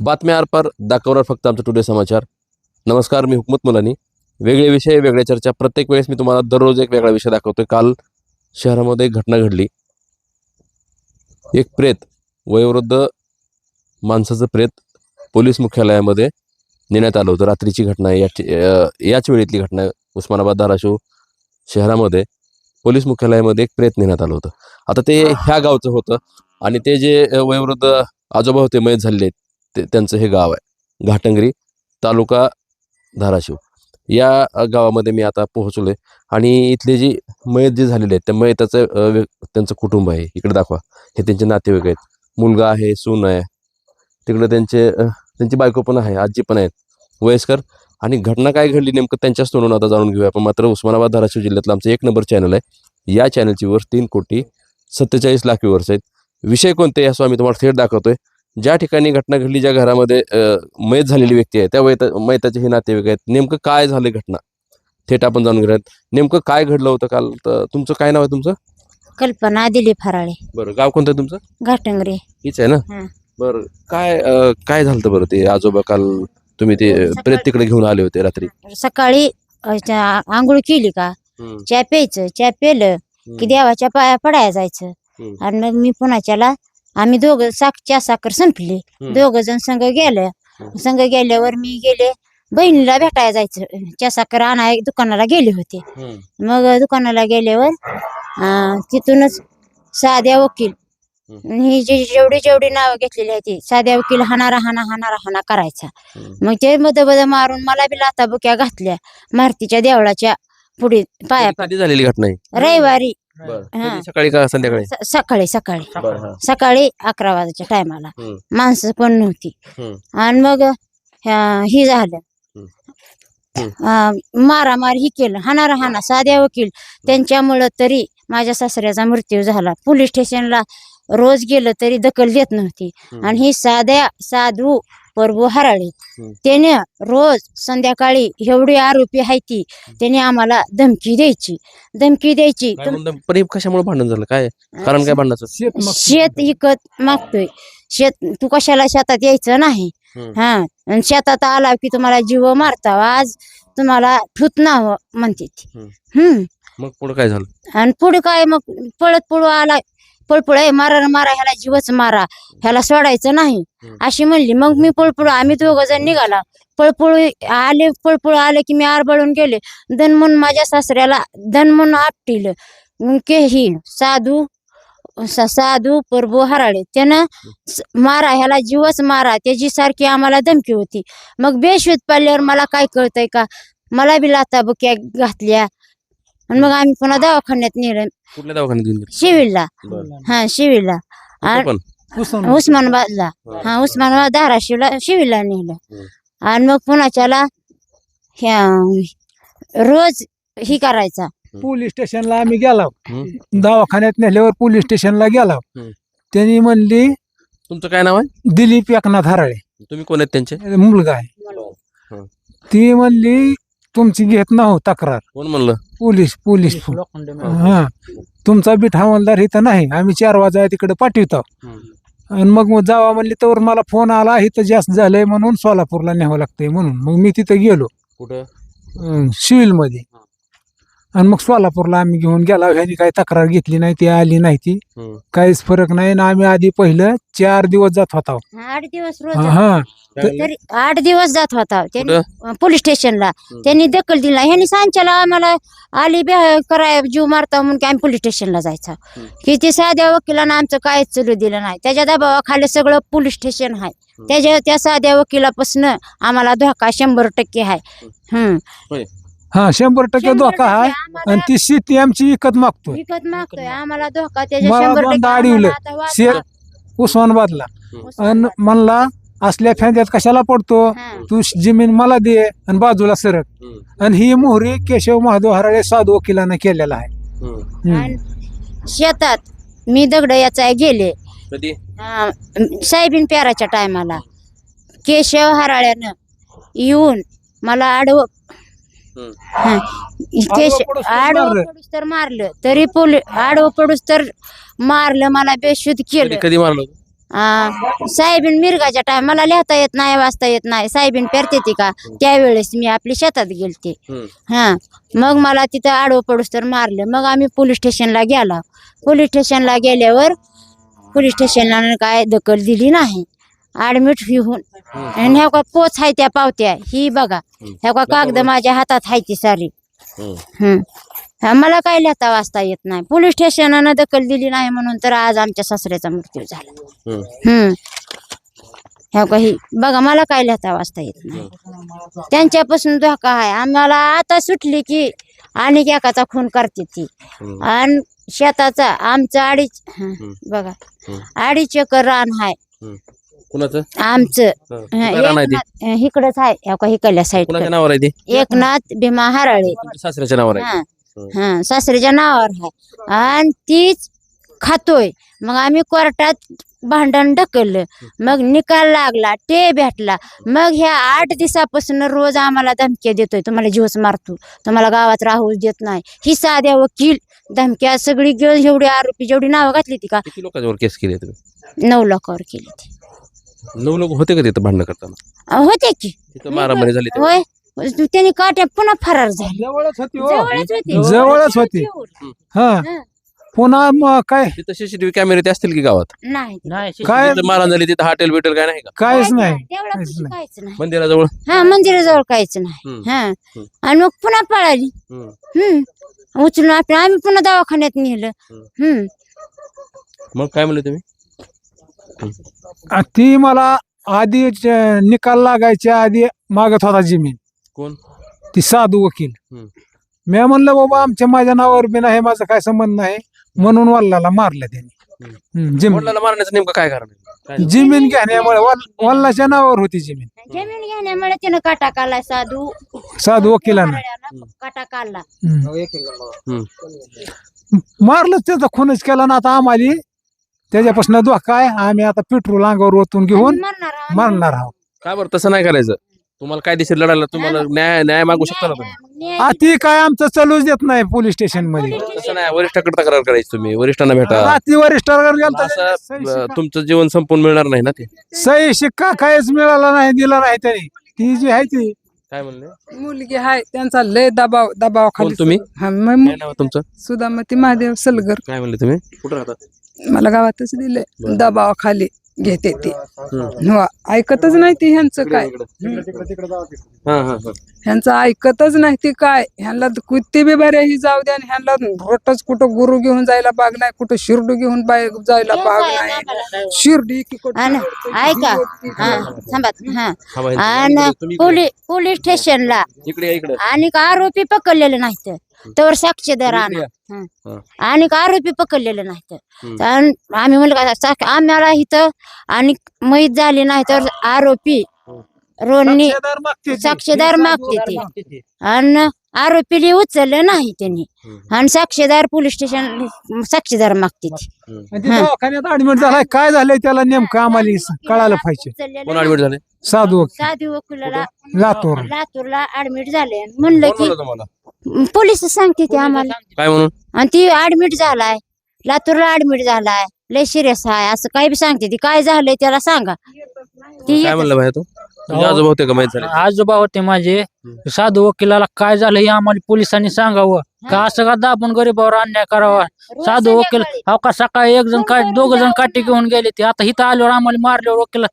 बातम्या आरपार दाखवणार फक्त आमचा टुडे समाचार. नमस्कार मी हुकमत मुलानी. वेगळे विषय वेगळ्या चर्चा. प्रत्येक वेळेस मी तुम्हाला दररोज एक वेगळा विषय दाखवतोय. काल शहरामध्ये एक घटना घडली. एक प्रेत वयोवृद्ध माणसाचं प्रेत पोलीस मुख्यालयामध्ये नेण्यात आलं होतं. रात्रीची घटना याची याच वेळेतली घटना उस्मानाबाद धाराशिव शहरामध्ये पोलीस मुख्यालयामध्ये एक प्रेत नेण्यात आलं होतं. आता ते ह्या गावचं होतं आणि ते जे वयोवृद्ध आजोबा होते मयत झालेले आहेत, ते त्यांचं हे गाव आहे. घाटंगरी तालुका धाराशिव. या गावामध्ये मी आता पोहोचलोय आणि इथले जी मयत जे झालेले आहेत त्या मयताचं व्य- त्यांचं कुटुंब आहे. इकडे दाखवा. हे त्यांचे नातेवाईक आहेत. मुलगा आहे सून आहे. तिकडे त्यांचे त्यांची बायको पण आहे आजी पण आहेत. वयस्कर. आणि घटना काय घडली नेमकं त्यांच्याच तोंडून आता जाणून घेऊया. आपण मात्र उस्मानाबाद धाराशिव जिल्ह्यातलं आमचं एक नंबर चॅनल आहे. या चॅनलची वर तीन कोटी सत्तेचाळीस लाख व्यूवर्स आहेत. विषय कोणते असं आम्ही तुम्हाला थेट दाखवतोय. ज्या ठिकाणी घटना घडली ज्या घरामध्ये मयत झालेली व्यक्ती आहे त्या वयता मयताचे हे नातेवाईक आहेत. नेमकं काय झालं घटना? थेट आपण जाणून घेऊयात. नेमकं काय घडलं होतं काल? तर तुमचं काय नाव आहे तुमचं? कल्पना दिली फराळे. बरं गाव कोणतं आहे तुमचं? घाटंगरे. हीच आहे ना? हं. बरं काय अ, काय झालं होतं बरं ते आजोबा काल? तुम्ही ते सकाळी- प्रेत तिकडे घेऊन आले होते रात्री. सकाळी अ, चा- आंघोळ केली का? च्या प्यायचं च्या पेलं की देवाच्या पाया पडाया जायचं. हम्म. आणि मग मी पुण्याच्याला आम्ही दोघं साक च्या साखर संपली. दोघ जण संघ गेलं. संघ गेल्यावर मी गेले. बहिणीला भेटायला जायचं. च्या साखर आणाय दुकानाला गेले होते. मग दुकानाला गेल्यावर अं, तिथूनच साध्या वकील. ही जी जेवढी जेवढी नावं घेतलेली आहे ती साध्या वकील हाणारा हाना हाणारा हाना करायचा. मग ते मध मारून मला बी लाता बुक्या घातल्या. मारुतीच्या देवळाच्या पुढे पाया झालेली घटना रविवारी. बरं. हा. कधी? सकाळी का संध्याकाळी? स- सकाळी सकाळी. बरं, हा. सकाळी अकरा वाजाच्या टायमाला. हम्म. माणसं कोण नव्हती. हम्म. आणि मग ह्या- ही झालं. अं, मारामार ही केलं. हाणारा हाना साध्या वकील. त्यांच्यामुळं तरी माझ्या सासऱ्याचा मृत्यू झाला. पोलीस स्टेशनला रोज गेलं तरी दखल देत नव्हती. हम्म. आणि ही साध्या साधू प्रभू हराळे. त्याने रोज संध्याकाळी एवढी आरोपी आहे ती त्याने आम्हाला धमकी द्यायची. धमकी द्यायची. काय म्हणता? पण हे कशामुळे भांडण झालं? काय? कारण काय भांडणाचं? शेत विकत मागतोय. शेत तू कशाला शेतात यायचं नाही? हम्म. हा आणि शेतात आला की तुम्हाला जीव मारता आज तुम्हाला ठुत नाव म्हणते ती. हम्म. हम्म. मग पुढे काय झालं? आणि पुढे काय? मग पळत पळू आला. पळपळ आहे मारा मारा ह्याला जीवच मारा ह्याला सोडायचं नाही. अशी म्हणली मग मी पळपळ आम्ही दोघ जण निघाला. पळपळ आले पळपळ आले की मी आरबळून गेले. धन म्हणून माझ्या सासऱ्याला धन म्हणून आपटील. मग के ही साधू स- साधू प्रभू हराळे. त्यानं मारा ह्याला जीवच मारा. त्याची सारखी आम्हाला धमकी होती. मग बेशुद्ध पडल्यावर मला काय कळतंय का? मला बी लाता बुक्या घातल्या. आणि मग आम्ही पुन्हा दवाखान्यात नेलं. कुठल्या दवाखान्यात घेऊन गेले? शिविरला. बरं. हा शिविरला. कुठं आणि पण? उस्मानाबादला. हा उस्मानाबाद धाराशिवला शिविरला नेलं. हम्म. आणि मग पुण्याच्याला ह्या रोज ही करायचा. पोलीस स्टेशनला आम्ही गेलो. दवाखान्यात नेल्यावर पोलीस स्टेशनला गेलो. हम्म. त्यांनी म्हणली तुमचं काय नाव आहे? दिलीप एकनाथ हराळे. तुम्ही कोण आहेत त्यांचे? मुलगा आहे. हं. ती म्हणली तुमची घेत नाहो तक्रार. कोण म्हणलं? Police police. हा. तुमचा बीट हवालदार इथं नाही. आम्ही चार वाजा तिकडे पाठवतो. आणि मग जावा म्हणली तर मला फोन आला इथं जास्त झालंय म्हणून सोलापूरला न्यावं लागतंय म्हणून. मग मी तिथं गेलो. कुठं? सिव्हिलमध्ये आणि मग सोलापूरला आम्ही घेऊन गेला. ह्यांनी काही तक्रार घेतली नाही ती आली नाही ती. हम्म. काहीच फरक नाही ना आम्ही आधी पहिलं चार दिवस जात होता. आठ दिवस रोज हा. जात. हा. तरी आठ दिवस जात होता. त्यांनी कुठं? पोलीस स्टेशनला. हम्म. त्यांनी दखल दिला ह्यांनी सांच्याला आम्हाला आली बे कराय जीव मारता म्हणून की आम्ही पोलीस स्टेशनला जायचं. हम्म. की ते साध्या वकिलानं आमचं काहीच चलू दिलं नाही. त्याच्या दबावाखाली सगळं पोलीस स्टेशन आहे. त्याच्या त्या साध्या वकिलापासून आम्हाला धोका शंभर टक्के आहे. हम्म. हा शंभर टक्के शंभर धोका टक्के आहे आम्हाला आणि ती शेती आमची विकत मागतोय विकत मागतोय आम्हाला धोका त्याच्या मला शंभर दोनदा टक्के अडवलं. आम्हाला आता वाचा. शेर उस्मानाबादला. आणि म्हणला असल्या फांद्यात कशाला पडतो हा. तू जमीन मला दे आणि बाजूला सरक. आणि ही मोहरी केशव महादेव हराळे साधू वकिलानं केलेला आहे हम्म. हम्म. आणि शेतात मी दगड याचा गेले कधी साहेबीन प्याराच्या टायमाला केशव हराळ्यानं येऊन मला आडव. हा. तर आडवं मारलं. पडूस तर मारलं. तरी पोली आडवं पडूस तर मारलं मला बेशुद्ध केलं. कधी मारलं साहेबीन मिरगाच्या टाइम मला लिहिता येत नाही वाचता येत नाही. साहेबीन पेरते ती का? त्यावेळेस मी आपली शेतात गेलते. हा. मग मला तिथं आडवं पडूस तर मारलं. मग आम्ही पोलीस स्टेशनला गेलो. पोलीस स्टेशनला गेल्यावर पोलीस स्टेशनला काय दखल दिली नाही. ऍडमिट होऊन. आणि ह्या का पोच आहे त्या पावत्या. ही बघा. ह्या का कागद माझ्या हातात आहे ती सारी हम्म. हा, मला काय लिहिता वाचता येत नाही. पोलीस स्टेशनानं दखल दिली नाही म्हणून तर आज आमच्या सासऱ्याचा मृत्यू झाला. हम्म. ह्या काही बघा मला काय लिहिता वाचता येत नाही. त्यांच्यापासून धोका आहे. आम्हाला आता सुटली की आणि एकाचा खून करते ती. आणि शेताचा आमचं अडीच बघा. अडीच एकर रान आहे. कुणाचं? आमचं. हा. ते? एकनाथ- इकडंच आहे का इकडल्या साईड कुणाच्या नावावर आहे ते? एकनाथ भीमा हराळे. तुमच्या सासऱ्याच्या नावावर आहे? हा. हा. सासऱ्याच्या नावावर आहे. आणि तीच खातोय. मग आम्ही कोर्टात भांडण ढकललं. मग निकाल लागला ते भेटला. मग ह्या आठ दिवसापासून रोज आम्हाला धमक्या देतोय. तुम्हाला जीवच मारतो. तुम्हाला गावात राहू देत नाही. ही साध्या वकील धमक्या सगळी घेऊन एवढी आरोपी जेवढी नावं घातली ती का? किती लोकांच्यावर केस केली तुम्ही? नऊ लाखावर केली ती. नऊ लोक होते का तिथं भांडण करताना? अं, होते की. तिथं मारामारी झाली तेव्हा? होय. त्यांनी काट्या पुन्हा फरार झाले जवळच होती हो. जवळच होती. जवळच होती. हा. हं. पुन्हा मग काय? तिथं सीसीटीव्ही कॅमेरे ते असतील की गावात? नाही. काय? तिथं मारहाण झाली तिथं हॉटेल बिटेल काय नाही का? काहीच नाही तेवढं काहीच कुठं नाही. काहीच नाही. मंदिराजवळ? हा मंदिराजवळ काहीच नाही. हम्म. हा. हम्म. आणि मग पुन्हा पळाली. हम्म. हम्म. उचलून आपण आम्ही पुन्हा दवाखान्यात नेलं. हम्म. हम्म. मग काय म्हणले तुम्ही? आ, ती मला आधी ज- निकाल लागायच्या आधी मागत होता जमीन. कोण? ती साधू वकील. हम्म. मी म्हणलं बाबा आमच्या माझ्या नावावर बी नाही माझा काय संबंध नाही. म्हणून वल्लाला मारलं त्यांनी. हम्म, जमीन. वडिलाला मारण्याचं नेमकं काय कारण आहे? काय जमीन घेण्यामुळे वल- वल्लाच्या नावावर होती जमीन. जमीन घेण्यामुळे त्यानं काटा काढलाय साधू. साधू वकिलानं. काटा काढला. हम्म. हम्म. मारलं त्याचा खूनच केला ना आता आम्हाला. त्याच्यापासून धोका आहे. आम्ही आता पेट्रोल अंगावर ओतून घेऊन मरणार आहोत. काय बरं तसं नाही करायचं. तुम्हाला काय दिसेल लढायला तुम्हाला न्याय न्याय मागू शकता ना तुम्ही? ती काय आमचं चालूच देत नाही पोलीस स्टेशनमध्ये तसं नाही वरिष्ठाकडे तक्रार करायची तुम्ही. वरिष्ठांना भेटा. रात्री वरिष्ठावर गेलता असं सही अं, शिक्का- तुमचं जीवन संपून मिळणार नाही ना ते? सही शिक्का काहीच मिळाला नाही दिला नाही त्यांनी. ती जी आहे ती. काय म्हणले? मुलगी आहे त्यांचा लय दबाव दबाव कोण खाली तुम्ही हा, मग काय नाव आहे तुमचं? सुदामती महादेव सलगर. काय म्हणले तुम्ही? कुठं राहतात? मला गावातच दिले बरं. दबाव खाली घेते ते. हो ऐकतच नाही ती ह्यांचं काय. हा हा हा. ह्यांचं ऐकतच नाही ती काय. ह्यांना किती बी बऱ्या ही जाऊ द्या आणि ह्यांना रोटच कुठं गुरु घेऊन जायला बाग नाही कुठं शिरडू घेऊन बाय जायला हे बाग नाही? शिर्डी की कुठं आणि ऐका. हा थांबा. हा. हा पोलीस पोलीस स्टेशनला. इकडे या, इकडे. आणि का आरोपी पकडलेले नाहीत? तर साक्षीदार आणा. हं. आणि का आरोपी पकडलेले नाहीत हम्म. तर आम्ही म्हणलं का सा- आम्हाला इथं आणि मैत झाली नाही तर आरोपी रोडनी साक्षीदार मागते ती. साक्षीदार मागते ती. किती? आणि आरोपीला उचललं नाही त्यांनी. आणि साक्षीदार पोलीस स्टेशन साक्षीदार मागते ती. हम्म. आणि ती दवाखान्यात ऍडमिट झालाय काय झालंय त्याला नेमकं आम्हाला स- कळायला पाहिजे उचललेलं कोण नाही. ऍडमिट झाले साधू वकील साधी वकिलाला लातूर लातूरला ऍडमिट झाले म्हणलं कोण की म्हणलं तुम्हाला पोलीस सांगते ते आम्हाला. काय म्हणून? आणि ती ऍडमिट झालाय. लातूरला ऍडमिट झालाय. लय सिरियस आहे. असं काही बी सांगते ती. काय झालंय त्याला सांगा. ती काय म्हणलं भाई तू? तुझे आजोबा होते का माहीत झाले? आजोबा होते माझे. साधू वकिलाला काय झालं हे आम्हाला पोलिसांनी सांगावं. का असं का दाबून गरीबावर अन्याय करावा? साधू वकील अहो का सकाळी एक जण काय दोघ जण काठी घेऊन गेले ते? आता इथं आल्यावर आम्हाला मारल्यावर वकील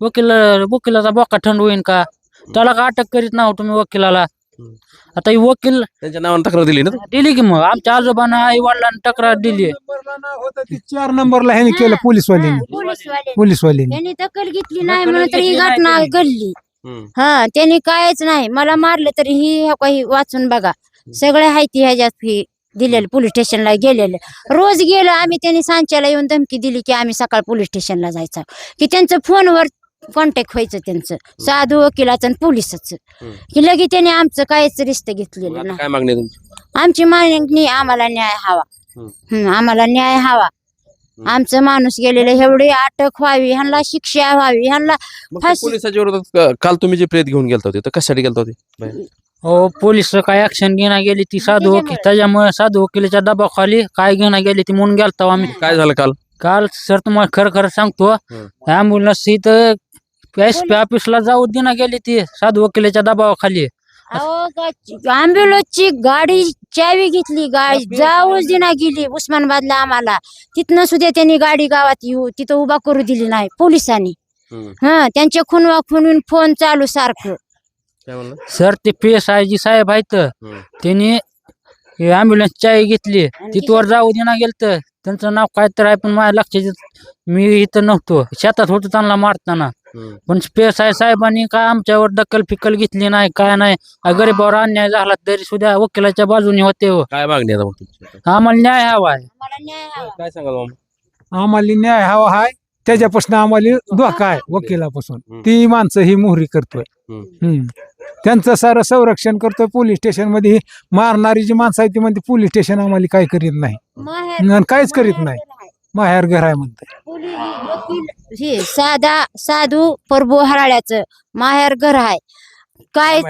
वकील वकिलाचा बोका थंड होईन का? त्याला का अटक करीत नाहो तुम्ही वकिलाला? आता ही वकील त्यांच्या नावाने तक्रार दिली ना तू? दिली की मग. आमच्या आजोबांना आई वडिलांनी तक्रार दिली. नंबरला नाव होतं ती चार नंबरला ह्याने केलं पोलीसवाल्यांनी. पोलीसवाले पोलीसवाल्यांनी. त्यांनी दखल घेतली नाही म्हणून तरी ही घटना. घडली. हम्म. हा त्यांनी कायच नाही. मला मारलं तरी ही काही वाचून बघा. सगळे हायती ह्याच्यात ही दिलेलं पोलीस स्टेशनला गेलेले. रोज गेलो आम्ही त्यांनी सांच्याला येऊन धमकी दिली की आम्ही सकाळ पोलीस स्टेशनला जायचं. की त्यांचं फोनवर कॉन्टॅक्ट व्हायचं त्यांचं. साधू वकिलाचं आणि पोलिसाचं. हम्म. की लगे त्याने आमचं काहीच रिस्त मग घेतलेलं नाही. काय मागणी आहे तुमची? आमची मागणी आम्हाला न्याय हवा. हम्म. हम्म, आम्हाला न्याय हवा. आमचं माणूस गेलेलं एवढी अटक व्हावी ह्यांना शिक्षा व्हावी ह्यांना मग फाशी- पोलिसाच्या विरोधात क- काल तुम्ही जे प्रेत घेऊन गेलता होते तर कशासाठी गेलता होते हो पोलीस काय ऍक्शन घेणं गेली ती साधू वकील त्याच्यामुळे. त्याच्यामुळे साधू वकिलीच्या दबावाखाली काय घेणं गेली ती म्हणून गेलतो आम्ही. काय झालं काल? काल सर तुम्हाला खरं खरं सांगतो ॲम्ब्युलन्स इथं एस पी ऑफिसला जाऊ दिना गेली ती साधू वकिलाच्या दबावाखाली. अँब्युलन्सची गाडी चावी घेतली गाडी जाऊच दिना गेली उस्मानाबादला आम्हाला. तिथनं सुद्धा त्यांनी गाडी गावात येऊ तिथं उभा करू दिली नाही पोलिसांनी. हा त्यांचे खून खून फोन चालू सारखं. सर ते पी एस आय जी साहेब आहेत. त्यांनी ॲम्ब्युलन्स चावी घेतली. तिथवर जाऊ देना गेलं त्यांचं नाव काय तर आहे पण माझ्या लक्षात येत- मी इथं नव्हतो. शेतात होतो त्यांना मारताना. पण एस आय साहेबांनी काय आमच्यावर दखल फिकल घेतली नाही काय नाही आ, गरीबावर अन्याय झाला तरी सुद्धा वकिलाच्या बाजूने होते हो. काय मागणी आहे आता मग तुमची? आम्हाला न्याय हवा आहे आम्हाला न्याय हवा. काय सांगाल मामा आम्हाला न्याय हवा हाय त्याच्यापासून आम्हाला धोका आहे वकिलापासून. ती माणसं ही मोहरी करतोय हम्म. हम्म. त्यांचं सारं संरक्षण करतोय पोलीस स्टेशनमध्ये ही मारणारी जी माणसं आहे ती म्हणते पोलीस स्टेशन आम्हाला काय करीत नाही आणि काहीच करीत नाही माहेर घर आहे म्हणते पोलीस, वकील, हे साधा साधू प्रभू हराळ्याचं माहेर घर आहे. काय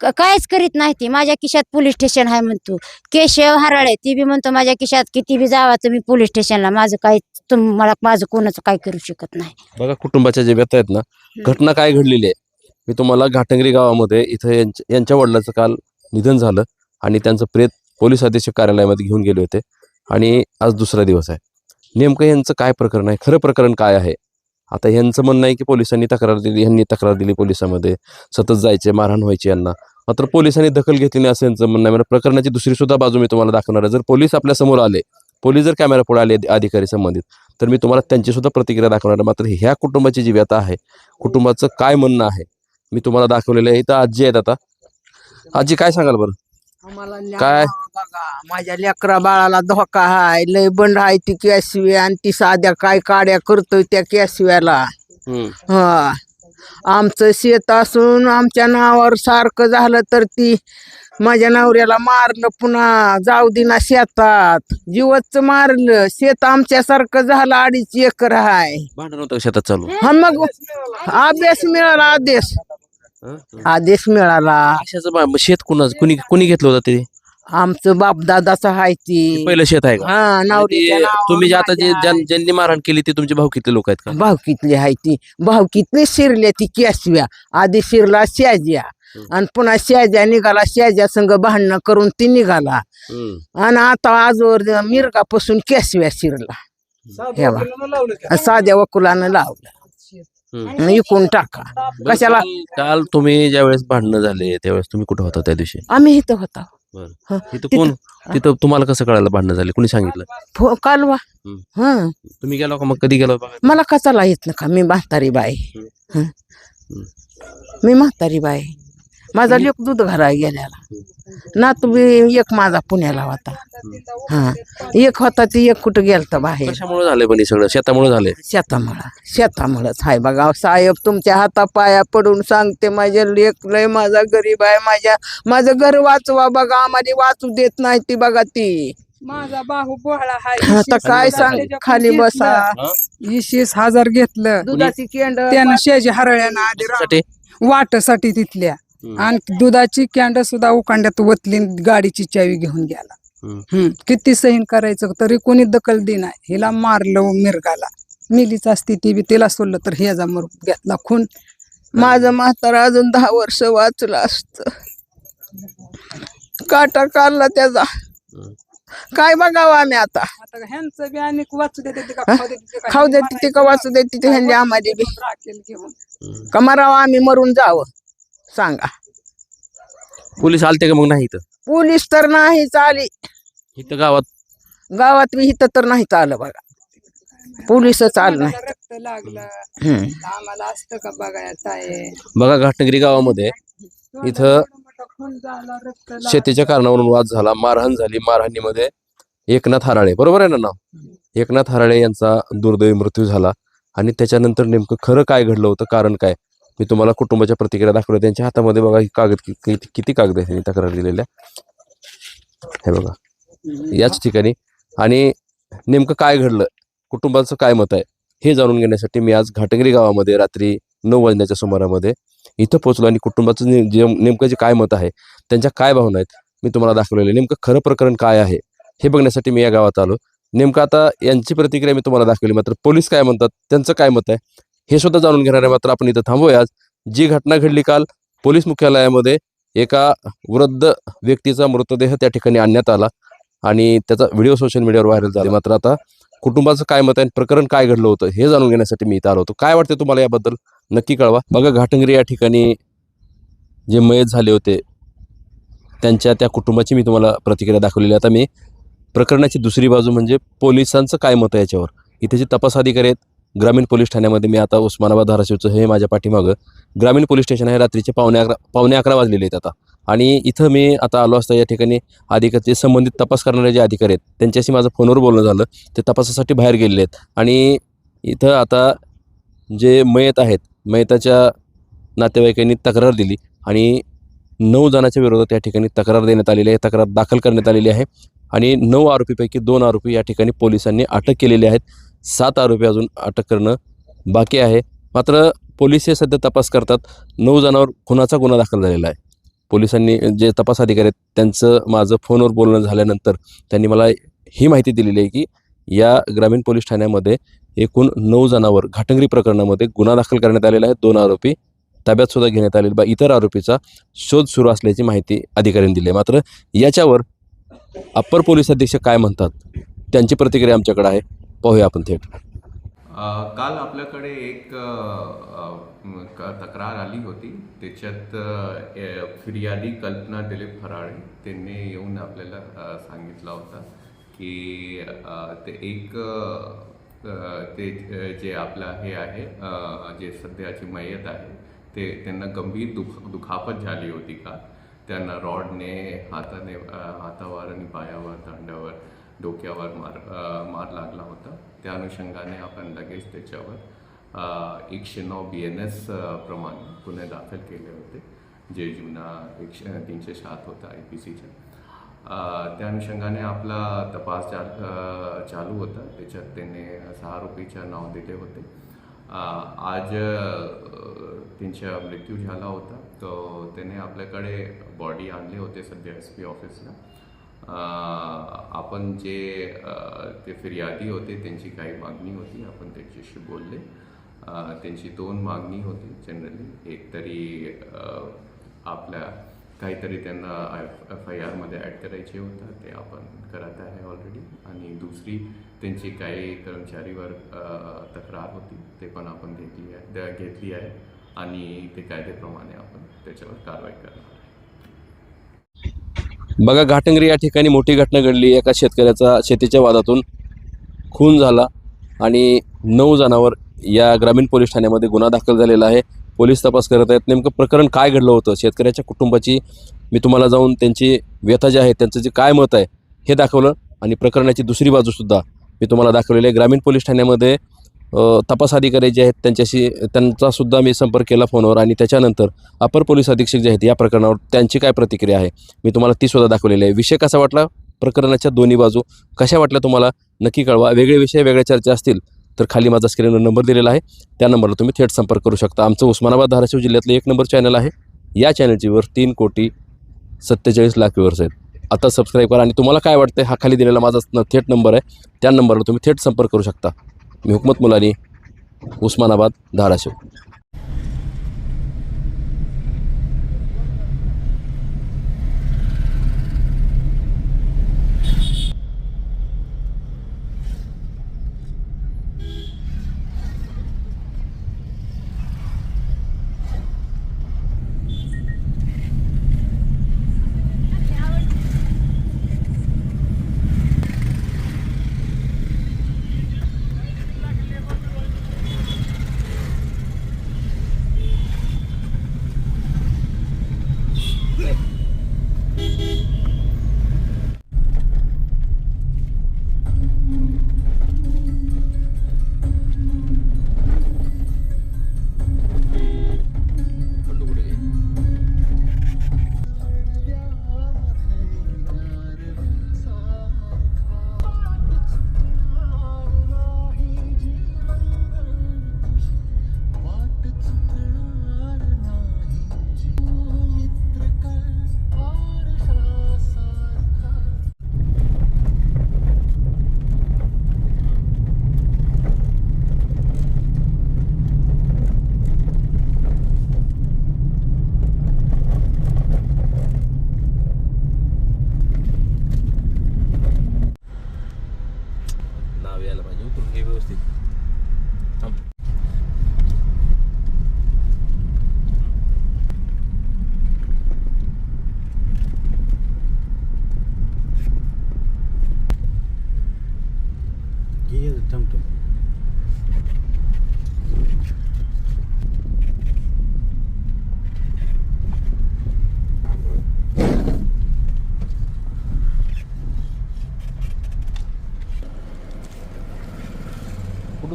क- काहीच करीत नाही ती. माझ्या खिशात पोलीस स्टेशन आहे म्हणतो. केशव हराळे ती बी म्हणतो माझ्या खिशात किती बी जावा तुम्ही पोलीस स्टेशनला. माझं काही तुम मला माझं कोणाचं काही करू शकत नाही. बघा कुटुंबाच्या जे व्यथा आहेत ना घटना काय घडलेली आहे? मी तुम्हाला घाटंगरी गावामध्ये इथं यांच्या यांच्या वडिलाचं काल निधन झालं आणि त्यांचं प्रेत पोलीस अधीक्षक कार्यालयामध्ये घेऊन गेले होते. आणि आज दुसरा दिवस आहे. नेमकं यांचं काय प्रकरण आहे? खरं प्रकरण काय आहे? आता यांचं म्हणणं आहे की पोलिसांनी तक्रार दिली यांनी तक्रार दिली पोलिसामध्ये. सतत जायचे मारहाण व्हायची यांना. मात्र पोलिसांनी दखल घेतली नाही असं यांचं म्हणणं आहे. म्हणजे प्रकरणाची दुसरी सुद्धा बाजू मी तुम्हाला दाखवणार आहे. जर पोलीस आपल्यासमोर आले पोलीस जर कॅमेरा पुढे आले अधिकारी संबंधित तर मी तुम्हाला त्यांची सुद्धा प्रतिक्रिया दाखवणार आहे. मात्र ह्या कुटुंबाची जी व्यथा आहे कुटुंबाचं काय म्हणणं आहे मी तुम्हाला दाखवलेलं आहे. इथं आजी आहेत आता. आजी काय सांगाल बरं? काय? माझ्या लेकरा बाळाला धोका हाय लय बंड हाय ती कॅसवी आणि ती साध्या काय काड्या करतोय त्या कॅसव्याला हा. आमचं शेत असून आमच्या नावावर सारखं झालं तर ती माझ्या नवऱ्याला मारलं पुन्हा. जाऊ दिना शेतात. जीवच मारलं. शेत आमच्यासारखं झालं अडीच एकर हाय. भांडण होतं शेतात चालू? हा मग आदेश मिळाला आदेश आदेश मिळाला. अशाचं बा- शेत कुणाच? कुणी कुणी घेतलं होतं ते? आमचं बापदादाचं हाय ती. पहिलं शेत आहे का? हा ते तुम्ही जे आता जे ज्यां- ज्यांनी मारहाण केली ते तुमचे भाऊ किती लोक आहेत का? भावकीतली हाय ती. भावकीतली शिरल्या ती केसव्या. आधी शिरला शेज्या. हम्म. आणि पुन्हा शेज्या निघाला. शेज्या संग भांडणं करून ती निघाला. आणि आता आजवर मिरगापासून केसव्या शिरला. हे साध्या वकुलानं लावलं. इकून टाका. कशाला? काल- काल तुम्ही ज्यावेळेस भांडणं झाले त्यावेळेस तुम्ही कुठे होता त्या दिवशी? आम्ही इथं होता. तिथं कोण? तिथं तुम्हाला कसं कळालं भांडणं झाले? कुणी सांगितलं? फो- कालवा. हम्म. हा. तुम्ही गेला का मग? कधी गेला बघा मला कचाला येत ना का मी म्हातारी बाई. हं. मी म्हातारी बाई. माझा लेक दूध घराय गेल्याला नातू बी एक माझा पुण्याला होता. हा. एक होता ती एक कुठं गेलता बाहेर. कशामुळे झाले पण हे सगळं? शेतामुळे झाले? शेतामुळं. शेतामुळंच. हाय बघा साहेब तुमच्या हातापाया पडून सांगते माझ्या लेक लय माझा गरीब आहे माझ्या माझं घर वाचवा बघा आम्हाला वाचू देत नाही ती बघा ती. माझा बाहू बोहळा हाय आता काय सांग? खाली बसा. वीस हजार घेतलं. दुधाची केंड त्यानं शेजी हरळ्यानं आधी साठी वाटसाठी तिथल्या. आणि दुधाची कॅन्ड सुद्धा उकांड्यात वतली गाडीची चावी घेऊन गेला. हम्म. किती सहीन करायचं तरी कोणी दखल देणार हिला मारलं मिरगाला. मिलीच असती ती बी तिला सोडलं तर ह्याचा मर घेतला खून माझं म्हातारा अजून दहा वर्ष वाचलं असत. काटा काढला त्याचा. काय बघावं आम्ही आता? आता ह्यांचं बी आणि वाचू देते ते का? खाऊ देते ते का वाचू देते ते ह्यांनी आम्हाला बी. राखेल घेऊन. का मरावं आम्ही मरून जावं? सांगा. पोलीस आलते का मग नाही इथं? पोलीस तर नाही चाली इथं गावात? गावात बी इथं तर नाही चालं बघा. पोलीसच आलं नाही. कोणाला रक्त लागलं. हम्म. आम्हाला असतं का बघायचं आहे? बघा घाटनगरी गावामध्ये इथं शेतीच्या कारणावरून वाद झाला मारहाण झाली. मारहाणीमध्ये एकनाथ हराळे बरोबर आहे ना नाव? एकनाथ हराळे यांचा दुर्दैवी मृत्यू झाला आणि त्याच्यानंतर नेमकं खरं काय घडलं होतं कारण काय? मी तुम्हाला कुटुंबाच्या प्रतिक्रिया दाखवल्या. त्यांच्या हातामध्ये बघा ही कागद किती किती कागद आहे त्यांनी तक्रार दिलेल्या. हे बघा. याच ठिकाणी. आणि नेमकं काय घडलं? कुटुंबाचं काय मत आहे? हे जाणून घेण्यासाठी मी आज घाटंगरी गावामध्ये रात्री नऊ वाजण्याच्या सुमारामध्ये इथं पोहोचलो आणि कुटुंबाचं ने- जे नेमकं जे काय मत आहे त्यांच्या काय भावना आहेत मी तुम्हाला दाखवलेलं. आहे. नेमकं खरं प्रकरण काय आहे हे बघण्यासाठी मी या गावात आलो. नेमकं आता यांची प्रतिक्रिया मी तुम्हाला दाखवली मात्र पोलीस काय म्हणतात त्यांचं काय मत आहे हे सुद्धा जाणून घेणार आहे. मात्र आपण इथं थांबूया. आज जी घटना घडली काल पोलीस मुख्यालयामध्ये एका वृद्ध व्यक्तीचा मृतदेह त्या ठिकाणी आणण्यात आला आणि त्याचा व्हिडिओ सोशल मीडियावर व्हायरल झाला. मात्र आता कुटुंबाचं काय मत आहे आणि प्रकरण काय घडलं होतं हे जाणून घेण्यासाठी मी इथं आलो होतो. काय वाटतं तुम्हाला याबद्दल? नक्की कळवा. बघा घाटंगरी या ठिकाणी जे मयत झाले होते त्यांच्या त्या कुटुंबाची मी तुम्हाला प्रतिक्रिया दाखवलेली आहे. आता मी प्रकरणाची दुसरी बाजू म्हणजे पोलिसांचं काय मत आहे याच्यावर? इथे जे तपास अधिकारी आहेत ग्रामीण पोलीस ठाण्यामध्ये मी आता उस्मानाबाद धाराशिवचं हे माझ्या पाठीमागं. ग्रामीण पोलीस स्टेशन आहे रात्रीचे पावणे अकरा पावणे अकरा वाजलेले आहेत आता. आणि इथं मी आता आलो असता या ठिकाणी अधिकारी संबंधित तपास करणारे जे अधिकारी आहेत त्यांच्याशी माझं फोनवर बोलणं झालं. ते तपासासाठी बाहेर गेलेले आहेत. आणि इथं आता जे मयत आहेत मयताच्या नातेवाईकांनी तक्रार दिली आणि नऊ जणांच्या विरोधात या ठिकाणी तक्रार देण्यात आलेली आहे तक्रार दाखल करण्यात आलेली आहे. आणि नऊ आरोपीपैकी दोन आरोपी या ठिकाणी पोलिसांनी अटक केलेली आहेत. सात आरोपी अजून अटक करणं बाकी आहे. मात्र पोलीस हे सध्या तपास करतात. नऊ जणांवर खुनाचा गुन्हा दाखल झालेला आहे. पोलिसांनी जे तपास अधिकारी आहेत त्यांचं माझं फोनवर बोलणं झाल्यानंतर त्यांनी मला ही माहिती दिलेली आहे की या ग्रामीण पोलीस ठाण्यामध्ये एकूण नऊ जणांवर घाटंगरी प्रकरणामध्ये गुन्हा दाखल करण्यात आलेला आहे. दोन आरोपी ताब्यात सुद्धा घेण्यात आलेले बा इतर आरोपीचा शोध सुरू असल्याची माहिती अधिकाऱ्यांनी दिली आहे. मात्र याच्यावर अप्पर पोलीस अधीक्षक काय म्हणतात? त्यांची प्रतिक्रिया आमच्याकडे आहे. पाहूया आपण थेट. काल आपल्याकडे एक तक्रार आली होती. त्याच्यात फिर्यादी कल्पना दिलीप फराळे. त्यांनी येऊन आपल्याला सांगितला होता की ते एक ते जे आपलं हे आहे जे सध्याची मयत आहे ते त्यांना गंभीर दुख दुखापत झाली होती का? त्यांना रॉडने हाताने हातावर आणि पायावर दांड्यावर डोक्यावर मार मार लागला होता. त्या अनुषंगाने आपण लगेच त्याच्यावर एकशे नऊ बी एन एस प्रमाणे गुन्हे दाखल केले होते. जे जुना एकशे तीनशे सात होता आय पी सीच्या त्या अनुषंगाने आपला तपास चा चालू होता. त्याच्यात त्याने सहा रुपयेच्या नाव दिले होते. आज त्यांचा मृत्यू झाला होता. तो त्याने आपल्याकडे बॉडी आणले होते सध्या एस पी ऑफिसला आपण जे ते फिर्यादी होते त्यांची काही मागणी होती आपण त्यांच्याशी बोलले. त्यांची दोन मागणी होती जनरली. एक तरी आपल्या काहीतरी त्यांना एफ आय आरमध्ये ॲड करायचे होतं ते आपण करत आहे ऑलरेडी आणि दुसरी त्यांची काही कर्मचारीवर तक्रार होती ते पण आपण घेतली आहे त्या घेतली आहे. आणि ते कायद्याप्रमाणे आपण त्याच्यावर कारवाई करणार आहे बघा घाटंगरी या ठिकाणी मोठी घटना घडली. एका शेतकऱ्याचा शेतीच्या वादातून खून झाला आणि नऊ जणांवर या ग्रामीण पोलीस ठाण्यामध्ये गुन्हा दाखल झालेला आहे. पोलीस तपास करत आहेत. नेमकं प्रकरण काय घडलं होतं? शेतकऱ्याच्या कुटुंबाची मी तुम्हाला जाऊन त्यांची व्यथा जी आहे त्यांचं जे काय मत आहे हे दाखवलं. आणि प्रकरणाची दुसरी बाजूसुद्धा मी तुम्हाला दाखवलेली आहे. ग्रामीण पोलीस ठाण्यामध्ये तपास अधिकारी जे आहेत त्यांच्याशी त्यांचासुद्धा मी संपर्क केला फोनवर आणि त्याच्यानंतर अपर पोलीस अधीक्षक जे आहेत या प्रकरणावर त्यांची काय प्रतिक्रिया आहे मी तुम्हाला तीसुद्धा दाखवलेली आहे. विषय कसा वाटला प्रकरणाच्या दोन्ही बाजू? कशा वाटल्या तुम्हाला? नक्की कळवा. वेगळे विषय वेगळ्या चर्चा असतील तर खाली माझा स्क्रीनवर नंबर दिलेला आहे. त्या नंबरला तुम्ही थेट संपर्क करू शकता. आमचं उस्मानाबाद धाराशिव जिल्ह्यातलं एक नंबर चॅनल आहे. या चॅनलची वर तीन कोटी सत्तेचाळीस लाख व्ह्युअर्स आहेत. आता सबस्क्राईब करा आणि तुम्हाला काय वाटतं हा खाली दिलेला माझा थेट नंबर आहे. त्या नंबरला तुम्ही थेट संपर्क करू शकता. मी हुकमत मुलानी उस्मानाबाद धाराशिव.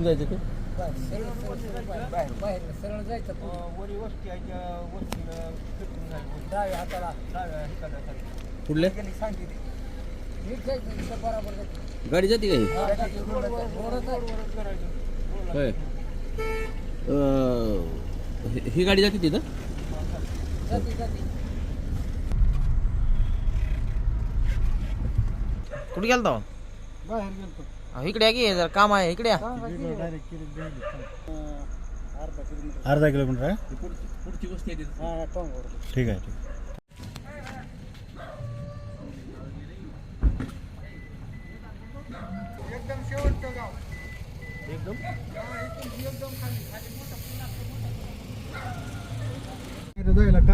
जायचं ते सरळ जायचं वरी वस्ती आहे त्या वस्तीला फिरून जायचं डाव्या हाताला डाव्या हाताला कुठले? गेली सांगितली नीट जायचं तिथं बरोबर जायचं. गाडी जाते का ही? रोडवर- रोडवर- रोडवरच करायचं. होय. अं, ही- ही गाडी जाते तिथं? जाती जाती कुठे गेलतो? बाहेर गेलतो. इकडे या की जरा काम आहे इकडे या अर्धा किलोमीटर। आहे पुढची गोष्ट आहे तिथं. हा. ठीक आहे ठीक। आहे एकदम? शेवटचं गाव इकडे जायला का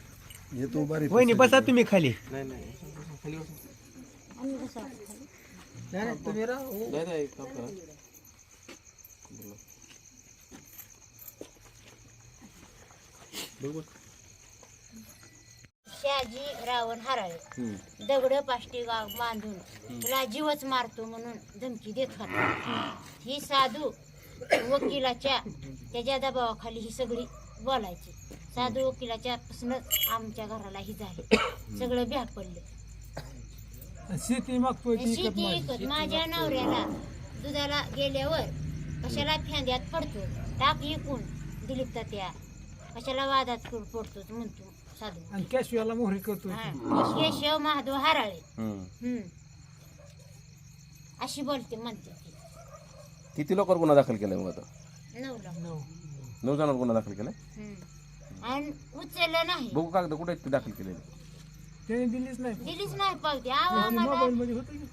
वहिनी बसा तुम्ही खाली। शहाजी रावण हराळे दगड पाष्टी गाव बांधून तुला जीवच मारतो म्हणून धमकी देत होता. ही साधू वकिलाच्या त्याच्या दबावाखाली ही सगळी बोलायची. साधू वकिलाच्या पासूनच आमच्या घराला ही झाली सगळं भ्याग पडलं शेती मागतोय ती इकत शेती माझी. माझ्या नवऱ्याला दुधाला गेल्यावर कशाला फ्यांद्यात पडतो टाक विकून दिलीप त्या कशाला वादात पड- पडतो म्हणतो साधू आणि कॅशवाला मोहरी करतोय हा. ती. केशव महादेव हराळे हम्म. हम्म. अशी बोलते म्हणते ती किती लोकांवर गुन्हा दाखल केलाय मग आता नवला नऊ. नऊ जणांवर गुन्हा दाखल केलाय हम्म. आणि उचललं नाही. बघू कागद कुठे आहेत ते दाखल केलेले. त्याने दिलीच नाही. दिलीच नाही पावती. आव ती आम्हाला मोबाईल मध्ये होतं की?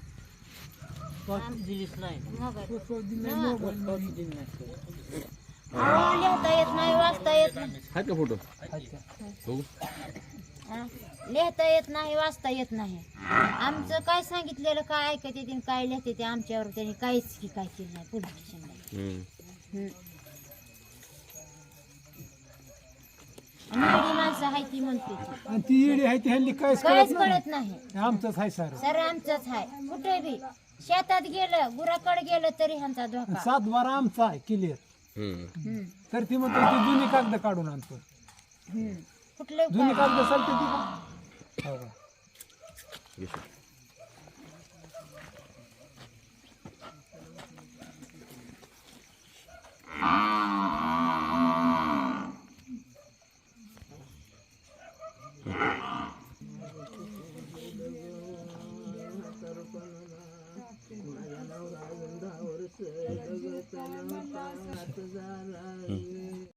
दिलीच नाही. मोबाईल तो दिली नाही हा. मोबाईल मध्ये. आव, लिहिता येत नाही वाचता येत नाही. आहेत का फोटो? बघू. हा. लिहिता येत नाही वाचता येत नाही. आमचं काय सांगितलेलं काय ऐकते ते काय लिहिते ते आमच्यावर त्यांनी काहीच की काय केलं नाही. पोलीस स्टेशनला हम्म. आणि वेडी माणसं आहे ती म्हणते. ती. आणि ती येडी आहे ती हल्ली काहीच काहीच कळत नाही. कळत नाही. आमचंच आहे सारं. सर आमचंच आहे. कुठे बी. शेतात गेलं गुराकडे गेलं तरी ह्यांचा धोका. सात बारा आमचा आहे क्लिअर हम्म. हम्म. तर ती म्हणते ती जुनी कागद काढून आणतो. हम्म. कुठले जुनी कागद? चालते ती का? हो. का? घेशील. झाला